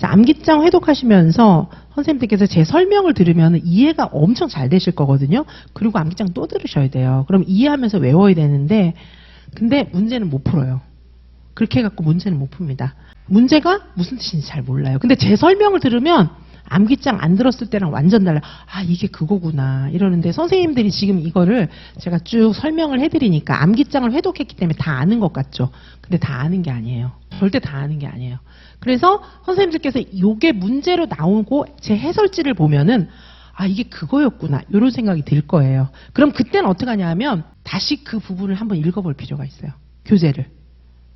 자, 암기장 회독하시면서 선생님들께서 제 설명을 들으면 이해가 엄청 잘 되실 거거든요. 그리고 암기장 또 들으셔야 돼요. 그럼 이해하면서 외워야 되는데, 근데 문제는 못 풀어요. 그렇게 해갖고 문제는 못 풉니다. 문제가 무슨 뜻인지 잘 몰라요. 근데 제 설명을 들으면 암기장 안 들었을 때랑 완전 달라. 아, 이게 그거구나. 이러는데 선생님들이 지금 이거를 제가 쭉 설명을 해드리니까 암기장을 회독했기 때문에 다 아는 것 같죠. 근데 다 아는 게 아니에요. 절대 다 아는 게 아니에요. 그래서 선생님들께서 이게 문제로 나오고 제 해설지를 보면은 아, 이게 그거였구나. 이런 생각이 들 거예요. 그럼 그때는 어떻게 하냐 하면 다시 그 부분을 한번 읽어볼 필요가 있어요. 교재를.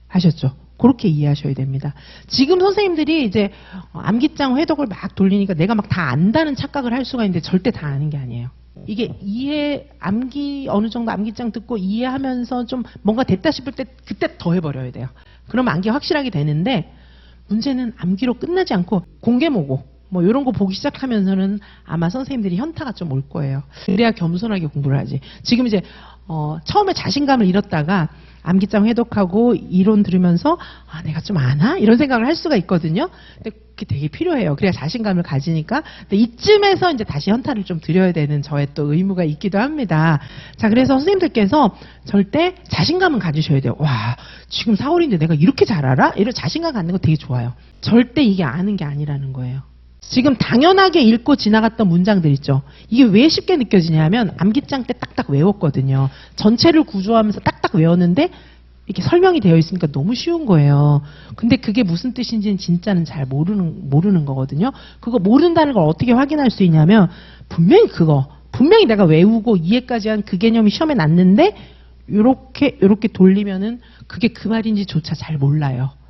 하셨죠? 그렇게 이해하셔야 됩니다. 지금 선생님들이 이제 암기장 회독을 막 돌리니까 내가 막 다 안다는 착각을 할 수가 있는데 절대 다 아는 게 아니에요. 이게 이해 암기 어느 정도 암기장 듣고 이해하면서 좀 뭔가 됐다 싶을 때 그때 더 해버려야 돼요. 그러면 암기 확실하게 되는데 문제는 암기로 끝나지 않고 공개모고 뭐 이런 거 보기 시작하면서는 아마 선생님들이 현타가 좀 올 거예요. 그래야 겸손하게 공부를 하지. 지금 이제 어, 처음에 자신감을 잃었다가 암기장 회독하고 이론 들으면서 아 내가 좀 아나 이런 생각을 할 수가 있거든요. 근데 그게 되게 필요해요. 그래야 자신감을 가지니까. 근데 이쯤에서 이제 다시 현타를 좀 드려야 되는 저의 또 의무가 있기도 합니다. 자 그래서 선생님들께서 절대 자신감은 가지셔야 돼요. 와 지금 4월인데 내가 이렇게 잘 알아? 이런 자신감 갖는 거 되게 좋아요. 절대 이게 아는 게 아니라는 거예요. 지금 당연하게 읽고 지나갔던 문장들 있죠. 이게 왜 쉽게 느껴지냐면 암기장 때 딱딱 외웠거든요. 전체를 구조하면서 딱딱 외웠는데 이렇게 설명이 되어 있으니까 너무 쉬운 거예요. 근데 그게 무슨 뜻인지는 진짜는 잘 모르는 모르는 거거든요. 그거 모른다는 걸 어떻게 확인할 수 있냐면 분명히 그거 분명히 내가 외우고 이해까지 한 그 개념이 시험에 났는데 요렇게 요렇게 돌리면은 그게 그 말인지조차 잘 몰라요.